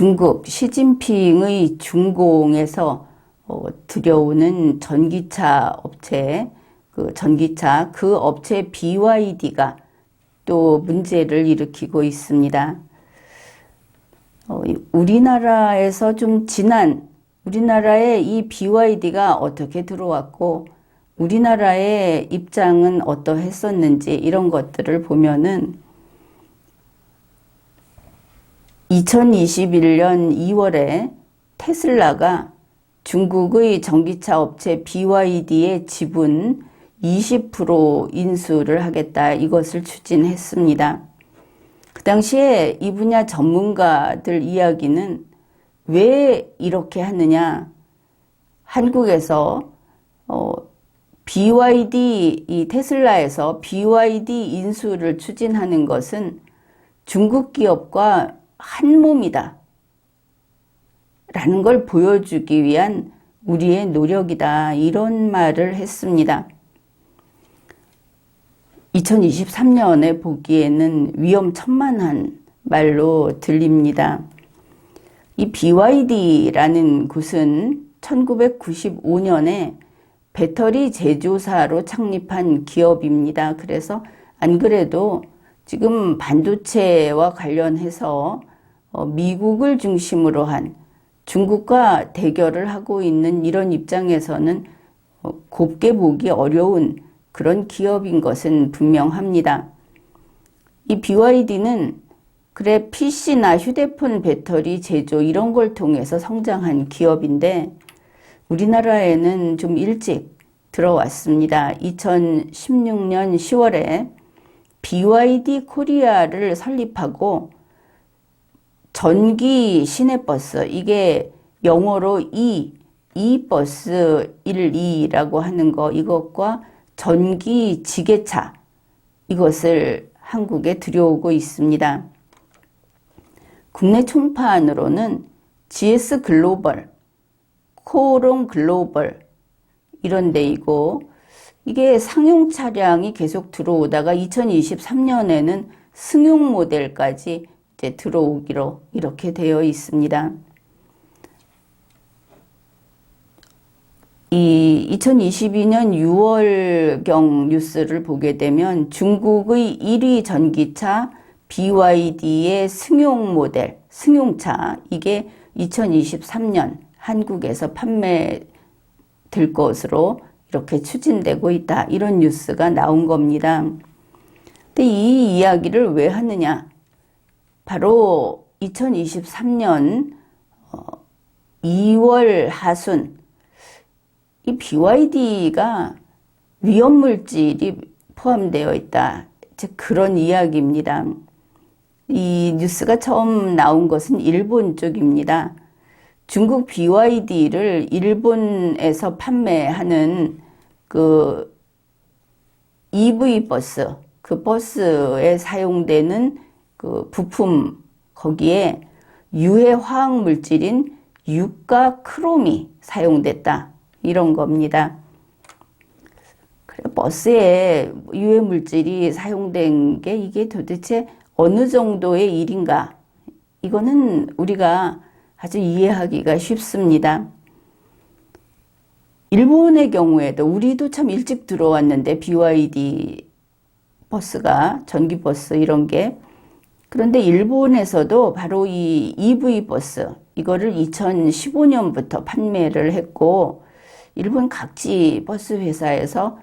중국 시진핑의 중공에서 어, 들여오는 전기차 업체, 그 전기차 그 업체 BYD가 또 문제를 일으키고 있습니다. 어, 우리나라에서 좀 지난 우리나라에 이 BYD가 어떻게 들어왔고 우리나라의 입장은 어떠했었는지 이런 것들을 보면은 2021년 2월에 테슬라가 중국의 전기차 업체 BYD의 지분 20% 인수를 하겠다 이것을 추진했습니다. 그 당시에 이 분야 전문가들 이야기는 왜 이렇게 하느냐? 한국에서 어, BYD 이 테슬라에서 BYD 인수를 추진하는 것은 중국 기업과 한 몸이다. 라는 걸 보여주기 위한 우리의 노력이다. 이런 말을 했습니다. 2023년에 보기에는 위험천만한 말로 들립니다. 이 BYD라는 곳은 1995년에 배터리 제조사로 창립한 기업입니다. 그래서 안 그래도 지금 반도체와 관련해서 어, 미국을 중심으로 한 중국과 대결을 하고 있는 이런 입장에서는 어, 곱게 보기 어려운 그런 기업인 것은 분명합니다. 이 BYD는 그래 PC나 휴대폰 배터리 제조 이런 걸 통해서 성장한 기업인데 우리나라에는 좀 일찍 들어왔습니다. 2016년 10월에 BYD 코리아를 설립하고 전기 시내버스 이게 영어로 E, E-버스 12라고 하는 거 이것과 전기 지게차 이것을 한국에 들여오고 있습니다. 국내 총판으로는 GS 글로벌, 코롱 글로벌 이런 데이고 이게 상용 차량이 계속 들어오다가 2023년에는 승용 모델까지 이제 들어오기로 이렇게 되어 있습니다. 이 2022년 6월경 뉴스를 보게 되면 중국의 1위 전기차 BYD의 승용 모델, 승용차, 이게 2023년 한국에서 판매될 것으로 이렇게 추진되고 있다. 이런 뉴스가 나온 겁니다. 근데 이 이야기를 왜 하느냐? 바로 2023년 2월 어, 하순 이 BYD가 위험물질이 포함되어 있다. 그런 이야기입니다. 이 뉴스가 처음 나온 것은 일본 쪽입니다. 중국 BYD를 일본에서 판매하는 그 EV 버스, 그 버스에 사용되는 그 부품 거기에 유해 화학 물질인 유가 크롬이 사용됐다. 이런 겁니다. 버스에 유해 물질이 사용된 게 이게 도대체 어느 정도의 일인가? 이거는 우리가 아주 이해하기가 쉽습니다. 일본의 경우에도 우리도 참 일찍 들어왔는데 BYD 버스가 전기 버스 이런 게 그런데 일본에서도 바로 이 EV 버스 이거를 2015년부터 판매를 했고 일본 각지 버스 회사에서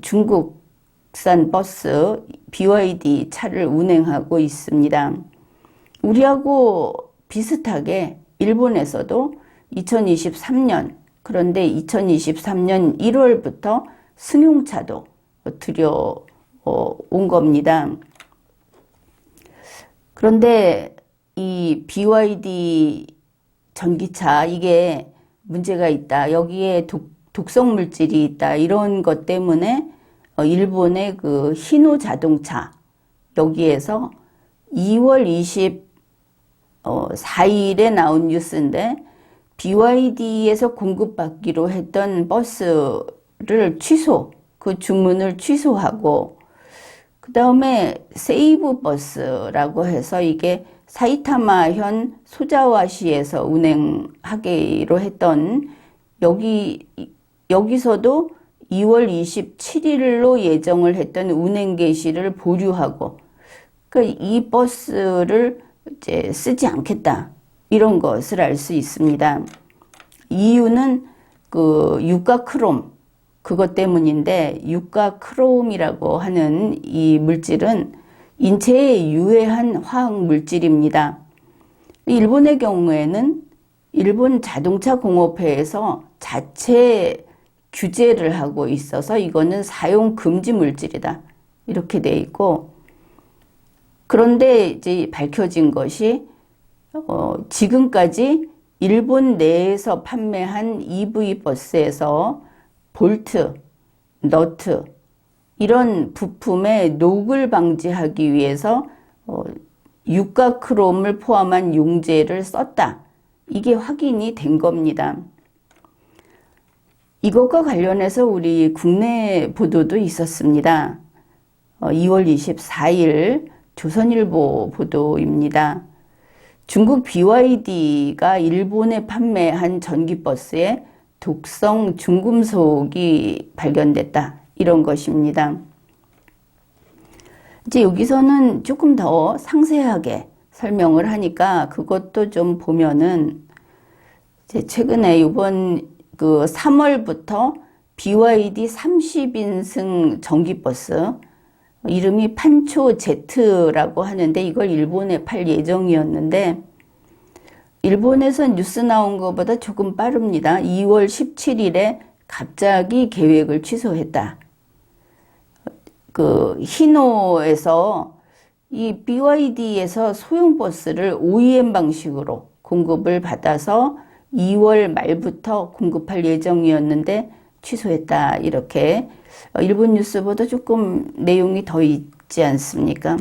중국산 버스 BYD 차를 운행하고 있습니다. 우리하고 비슷하게 일본에서도 2023년 그런데 2023년 1월부터 승용차도 들여온 겁니다. 그런데 이 BYD 전기차 이게 문제가 있다. 여기에 독, 독성 물질이 있다. 이런 것 때문에 어, 일본의 그 히노 자동차 여기에서 2월 24일에 어, 나온 뉴스인데 BYD에서 공급받기로 했던 버스를 취소, 그 주문을 취소하고 그 다음에 세이브 버스라고 해서 이게 사이타마현 소자와시에서 운행하기로 했던 여기 여기서도 2월 27일로 예정을 했던 운행 개시를 보류하고 그이 버스를 이제 쓰지 않겠다 이런 것을 알 수 있습니다. 이유는 그 유가 크롬 그것 때문인데 유가 크롬이라고 하는 이 물질은 인체에 유해한 화학 물질입니다. 일본의 경우에는 일본 자동차 공업회에서 자체 규제를 하고 있어서 이거는 사용 금지 물질이다. 이렇게 돼 있고 그런데 이제 밝혀진 것이 어, 지금까지 일본 내에서 판매한 EV 버스에서 볼트, 너트 이런 부품의 녹을 방지하기 위해서 어, 유가 크롬을 포함한 용제를 썼다. 이게 확인이 된 겁니다. 이것과 관련해서 우리 국내 보도도 있었습니다. 어, 2월 24일 조선일보 보도입니다. 중국 BYD가 일본에 판매한 전기버스에 독성 중금속이 발견됐다. 이런 것입니다. 이제 여기서는 조금 더 상세하게 설명을 하니까 그것도 좀 보면은 최근에 이번 그 3월부터 BYD 30인승 전기버스 이름이 판초 Z라고 하는데 이걸 일본에 팔 예정이었는데 일본에서 뉴스 나온 것보다 조금 빠릅니다. 2월 17일에 갑자기 계획을 취소했다. 그 히노에서 이 BYD에서 소형 버스를 OEM 방식으로 공급을 받아서 2월 말부터 공급할 예정이었는데 취소했다. 이렇게 일본 뉴스보다 조금 내용이 더 있지 않습니까?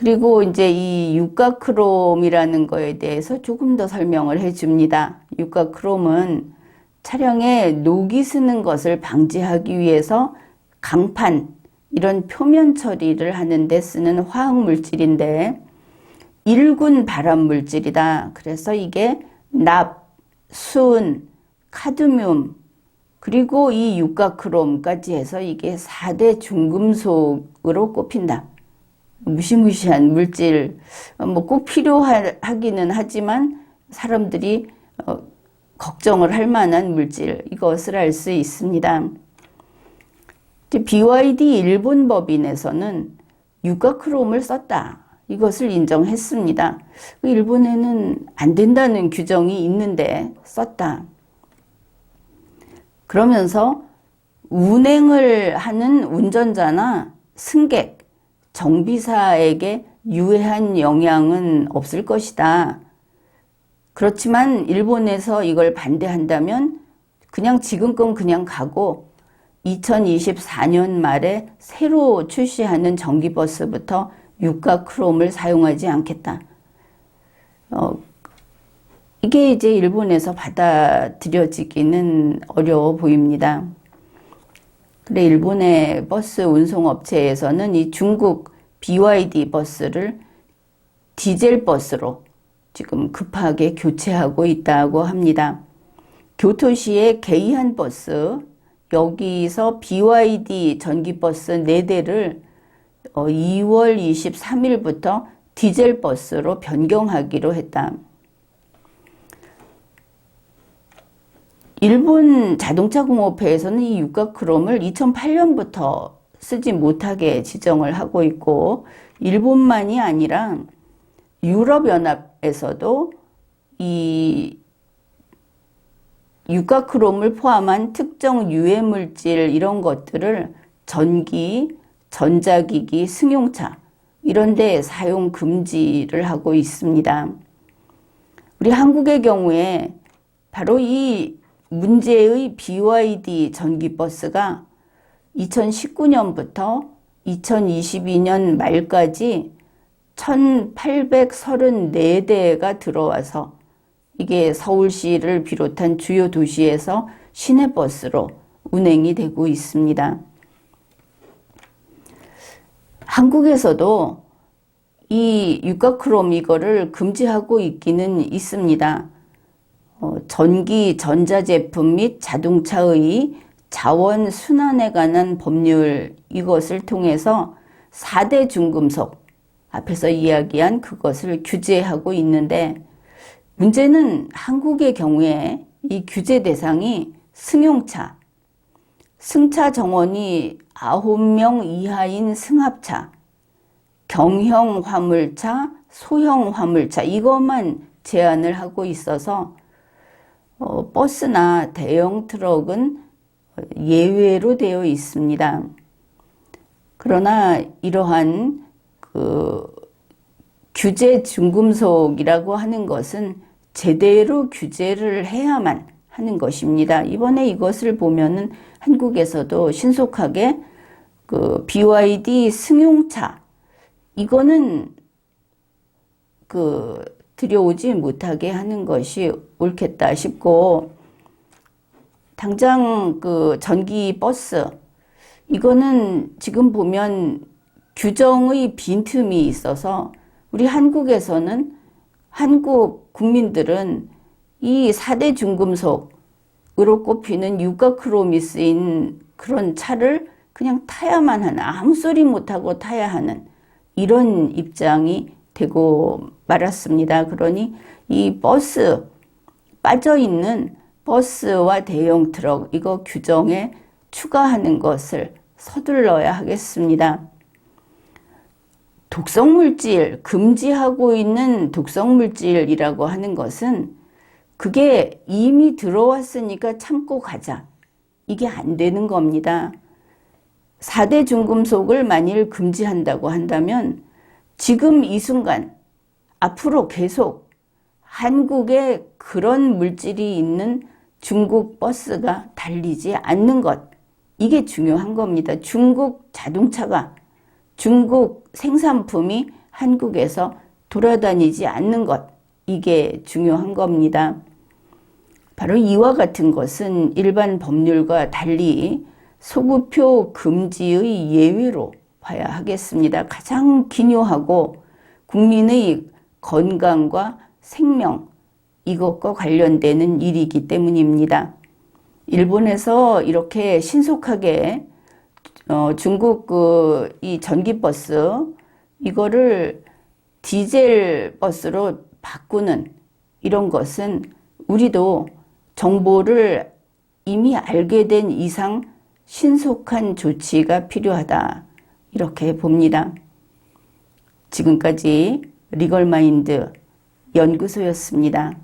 그리고 이제 이 유가크롬이라는 거에 대해서 조금 더 설명을 해 줍니다. 유가크롬은 차량에 녹이 스는 것을 방지하기 위해서 강판, 이런 표면 처리를 하는데 쓰는 화학 물질인데 일군 발암 물질이다. 그래서 이게 납, 순, 카드뮴, 그리고 이 유가크롬까지 해서 이게 4대 중금속으로 꼽힌다. 무시무시한 물질, 뭐 꼭 필요하기는 하지만 사람들이 어, 걱정을 할 만한 물질, 이것을 알 수 있습니다. BYD 일본 법인에서는 유가크롬을 썼다. 이것을 인정했습니다. 일본에는 안 된다는 규정이 있는데 썼다. 그러면서 운행을 하는 운전자나 승객, 정비사에게 유해한 영향은 없을 것이다. 그렇지만 일본에서 이걸 반대한다면 그냥 지금 건 그냥 가고 2024년 말에 새로 출시하는 전기버스부터 유가 크롬을 사용하지 않겠다. 어, 이게 이제 일본에서 받아들여지기는 어려워 보입니다. 그래 일본의 버스 운송업체에서는 이 중국 BYD 버스를 디젤 버스로 지금 급하게 교체하고 있다고 합니다. 교토시의 게이한 버스, 여기서 BYD 전기버스 4대를 2월 23일부터 디젤 버스로 변경하기로 했다. 일본 자동차 공업회에서는 이 유가크롬을 2008년부터 쓰지 못하게 지정을 하고 있고 일본만이 아니라 유럽연합에서도 이 유가크롬을 포함한 특정 유해 물질 이런 것들을 전기, 전자기기, 승용차 이런 데 사용 금지를 하고 있습니다. 우리 한국의 경우에 바로 이 문제의 BYD 전기버스가 2019년부터 2022년 말까지 1834대가 들어와서 이게 서울시를 비롯한 주요 도시에서 시내버스로 운행이 되고 있습니다. 한국에서도 이 유가크롬 이거를 금지하고 있기는 있습니다. 어, 전기, 전자제품 및 자동차의 자원 순환에 관한 법률 이것을 통해서 4대 중금속 앞에서 이야기한 그것을 규제하고 있는데 문제는 한국의 경우에 이 규제 대상이 승용차, 승차 정원이 9명 이하인 승합차, 경형 화물차, 소형 화물차 이것만 제한을 하고 있어서 어, 버스나 대형 트럭은 예외로 되어 있습니다. 그러나 이러한 그 규제 중금속이라고 하는 것은 제대로 규제를 해야만 하는 것입니다. 이번에 이것을 보면은 한국에서도 신속하게 그 BYD 승용차 이거는 그 들여오지 못하게 하는 것이 옳겠다 싶고 당장 그 전기 버스 이거는 지금 보면 규정의 빈틈이 있어서 우리 한국에서는 한국 국민들은 이 4대 중금속으로 꼽히는 유가크롬이 쓰인 그런 차를 그냥 타야만 하는 아무 소리 못하고 타야 하는 이런 입장이 되고 말았습니다. 그러니 이 버스 빠져 있는 버스와 대형 트럭 이거 규정에 추가하는 것을 서둘러야 하겠습니다. 독성 물질, 금지하고 있는 독성 물질이라고 하는 것은 그게 이미 들어왔으니까 참고 가자. 이게 안 되는 겁니다. 4대 중금속을 만일 금지한다고 한다면 지금 이 순간 앞으로 계속 한국에 그런 물질이 있는 중국 버스가 달리지 않는 것. 이게 중요한 겁니다. 중국 자동차가 중국 생산품이 한국에서 돌아다니지 않는 것. 이게 중요한 겁니다. 바로 이와 같은 것은 일반 법률과 달리 소구표 금지의 예외로 봐야 하겠습니다. 가장 기묘하고 국민의 건강과 생명 이것과 관련되는 일이기 때문입니다. 일본에서 이렇게 신속하게 어, 중국 그 이 전기버스 이거를 디젤 버스로 바꾸는 이런 것은 우리도 정보를 이미 알게 된 이상 신속한 조치가 필요하다. 이렇게 봅니다. 지금까지 리걸마인드 연구소였습니다.